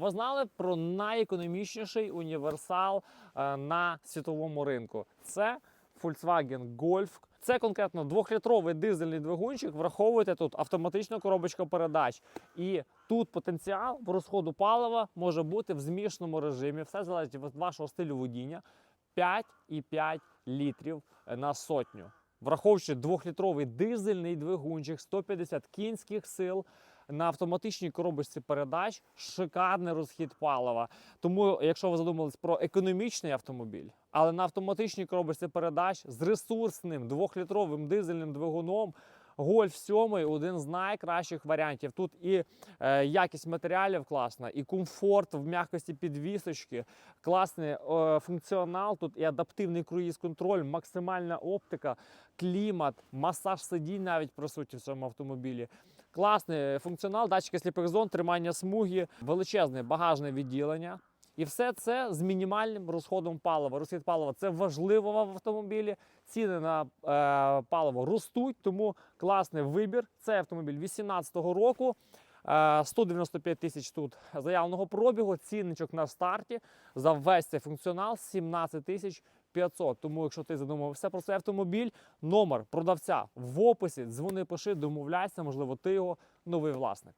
ви знали про найекономічніший універсал е, на світовому ринку? Це Volkswagen Golf. Це конкретно двохлітровий дизельний двигунчик. Враховуйте тут автоматична коробочка передач. І тут потенціал по розходу палива може бути в змішаному режимі. Все залежить від вашого стилю водіння. 5,5 літрів на сотню. Враховуючи двохлітровий дизельний двигунчик, 150 кінських сил на автоматичній коробочці передач, шикарний розхід палива. Тому, якщо ви задумались про економічний автомобіль, але на автоматичній коробочці передач з ресурсним двохлітровим дизельним двигуном. Гольф 7 один з найкращих варіантів. Тут і е, якість матеріалів класна, і комфорт в м'якості підвісочки, класний е, функціонал. Тут і адаптивний круїз-контроль, максимальна оптика, клімат, масаж сидінь навіть присутній в цьому автомобілі. Класний функціонал, датчики сліпих зон, тримання смуги, величезне багажне відділення. І все це з мінімальним розходом палива. Розхід палива це важливо в автомобілі. Ціни на е, паливо ростуть, тому класний вибір. Це автомобіль 2018 року. Е, 195 тисяч тут заявленого пробігу. Цінничок на старті за весь цей функціонал 17 тисяч 500. Тому, якщо ти задумався про цей автомобіль, номер продавця в описі, дзвони, пиши, домовляйся, можливо, ти його новий власник.